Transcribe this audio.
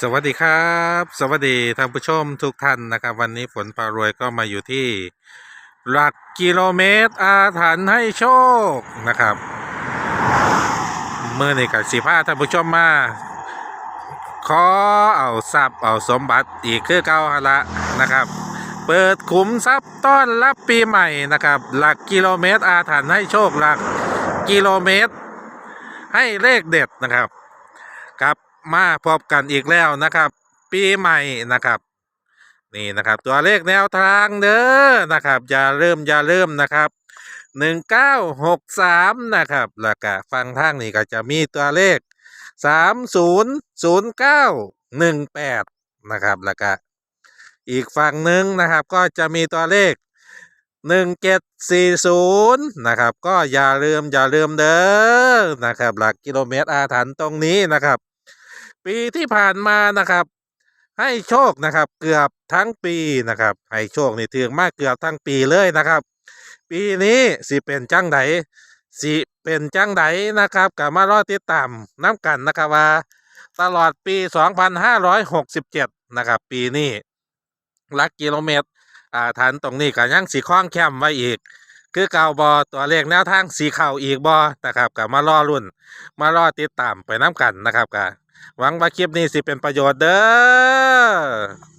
สวัสดีครับ สวัสดีท่านผู้ชมทุกท่านนะครับ วันนี้ฝนปารวยก็มาอยู่ที่ หลักกิโลเมตรอาถรรพ์ให้โชคนะครับเมื่อนี้กับสีผ้าท่านผู้ชมมาขอเอาทรัพย์เอาสมบัติอีกคือเก่าหนละนะครับ เปิดขุมทรัพย์ต้อนรับปีใหม่นะครับ หลักกิโลเมตรอาถรรพ์ให้โชคหลักกิโลเมตร ให้เลขเด็ดนะครับครับ มาพบกันอีกแล้วนะครับ ปีใหม่นะครับ นี่นะครับ ตัวเลขแนวทางเด้อนะครับ อย่าเริ่มอย่าเริ่มนะครับหนึ่งเก้าหกสามนะครับแล้วก็ฟังทางนี้ก็จะมีตัวเลขสามศูนย์ศูนย์เก้าหนึ่งแปดนะครับแล้วก็อีกฝั่งหนึ่งนะครับก็จะมีตัวเลขหนึ่งเจ็ดสี่ศูนย์นะครับ ก็อย่าลืมอย่าลืมเด้อนะครับ หลักกิโลเมตรอาถรรพ์ตรงนี้นะครับ ปีที่ผ่านมานะครับ ให้โชคนะครับ เกือบทั้งปีนะครับ ให้โชคนี่ถึงมากเกือบทั้งปีเลยนะครับ ปีนี้สิเป็นจังไดสิเป็นจังไดนะครับกับมารอติดตามน้ำกันนะครับว่า ตลอดปี 2567 นะครับ ปีนี้ลักกิโลเมตรอ่าฐานตรงนี้ก็ยังสีคล้องแคมไว้อีก คือเก่าบอตัวเลขแนวทางสีเข่าอีกบอนะครับกับมารอรุ่น มารอติดตามไปน้ำกันนะครับกับ หวังว่าคลิปนี้สิเป็นประโยชน์เด้อ